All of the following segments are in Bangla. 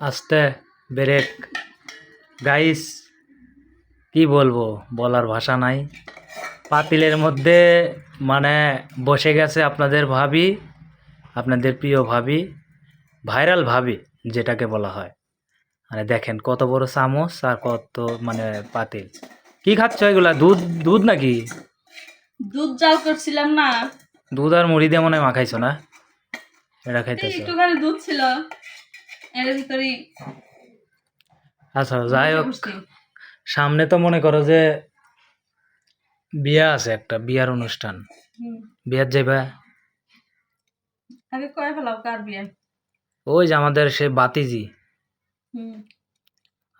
আস্তে ব্রেক। গাইস কি বলব? বলার ভাষা নাই। পাতিলের মধ্যে মানে বসে গেছে আপনাদের ভাবি আপনাদের প্রিয় ভাবি ভাইরাল ভাবি যেটাকে বলা হয়। মানে দেখেন কত বড় চামচ আর কত মানে পাতিল। কি খাচ্ছ এগুলা? দুধ দুধ নাকি? দুধ জাল করছিলাম না। দুধ আর মুড়ি দিয়ে মনে হয় মাখাইছো না? এটা খাইতেছো। একটুখানি দুধ ছিল। এর ভিতরে আচ্ছা যাই হোক সামনে তো মনে করো যে বিয়া আছে একটা বিয়ার অনুষ্ঠান। বিয়ার যাইবা? আগে কয়ে ফেলাও কার বিয়ে? ওই যে আমাদের সে বাতিজি।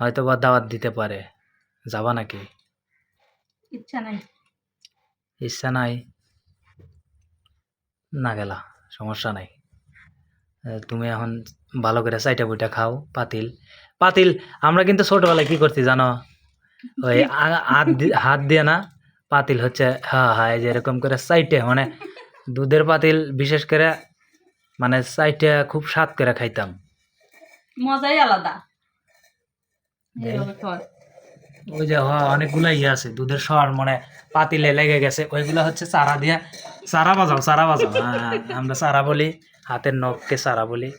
হয়তো বা দাওয়াত দিতে পারে। যাবা নাকি? ইচ্ছা নাই। ইচ্ছা নাই? না গেলা সমস্যা নাই। তুমি এখন ভালো করে চাইটা বইটা খাও পাতিল। পাতিল আমরা কিন্তু ছোটবেলায় কি করছি জানো? ওই হাত হাত দিয়ে না পাতিল হচ্ছে হ্যাঁ হ্যাঁ যে এরকম করে সাইটে মানে দুধের পাতিল বিশেষ করে মানে সাইটে খুব স্বাদ করে খাইতাম। মজাই আলাদা। ওই যে হ্যাঁ অনেকগুলো ইয়ে আছে দুধের সর মানে পাতিলে লেগে গেছে ওইগুলো হচ্ছে চারা দিয়ে চারা বাজাও চারা বাজাও হ্যাঁ আমরা চারা বলি। হাতের নখকে সারা বলি।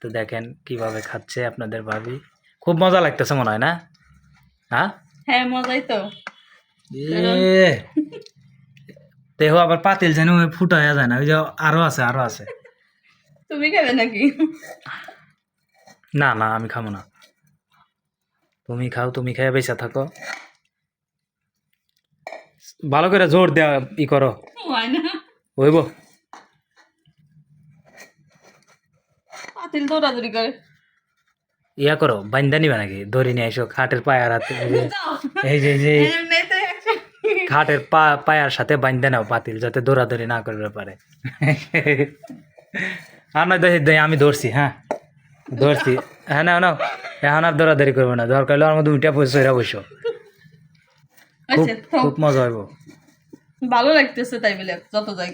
তো দেখেন কীভাবে খাচ্ছে আপনাদের ভাবি। খুব মজা লাগতেছে মনে হয় না? হ্যাঁ হ্যাঁ মজাই তো। দেহ আবার পাতিল যেন ফুটা হয়ে যায় না। ওই যে আরও আছে আরও আছে। তুমি খাবে নাকি? না না আমি খাব না। তুমি খাও তুমি খেয়ে বেঁচে থাকো। ভালো করে জোর দেওয়া ই করো। হইব। পাতিল দৌড়াদৌড়ি করে। ইয়া করো বান্দা নিবা নাকি? ধরে নিয়ে এসো খাটের পায়ার হাতে এই যে- যে খাটের পা পায়ার সাথে বান্দা নাও পাতিল যাতে দৌড়াদৌড়ি না করতে পারে আর না দেখি আমি ধরছি হ্যাঁ? ধরছি হ্যাঁ না না এখন আর দৌড়াদৌড়ি করব না। দরকার হলে আমার মধ্যে উঠে পয়সা বসো। খুব আচ্ছা খুব মজা হইব। ভালো লাগতেছে তাই বলে যত যাই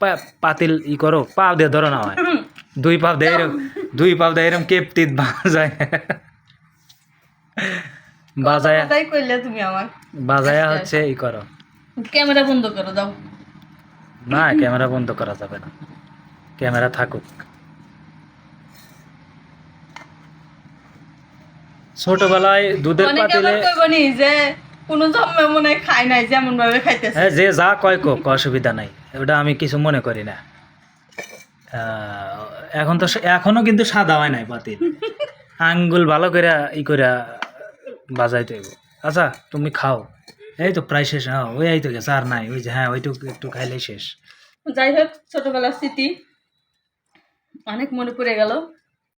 পা- পাতিল ই করো পা দিয়ে ধরো না হয়। দুই পাও দিয়ে দুই পাও দিয়ে এরম কেপটিত বাজায়। বাজায় তাই কইলে তুমি আমার বাজায় হচ্ছে ই করো। ক্যামেরা বন্ধ করো দাও। না ক্যামেরা বন্ধ করা যাবে না। ক্যামেরা থাকুক। ছোটবেলায় দুধের পাতিলে যে কোনো জন্মে মনে খায় নাই যেমন ভাবে খাইতেছে। হ্যাঁ যে যা কয় কোক অসুবিধা নাই। ওটা আমি কিছু মনে করি না। এখন তো এখনও কিন্তু সাদা হয় নাই পাতিল আঙ্গুল ভালো করে ই করে বাজাই তো আচ্ছা তুমি খাও। এই তো প্রায় শেষ হ্যাঁ ওই এই তো গেছে, আর নাই, ওই যে হ্যাঁ ওইটুকু, একটু খাইলেই শেষ। যাই হোক, ছোটবেলার স্মৃতি অনেক মনে পড়ে গেল।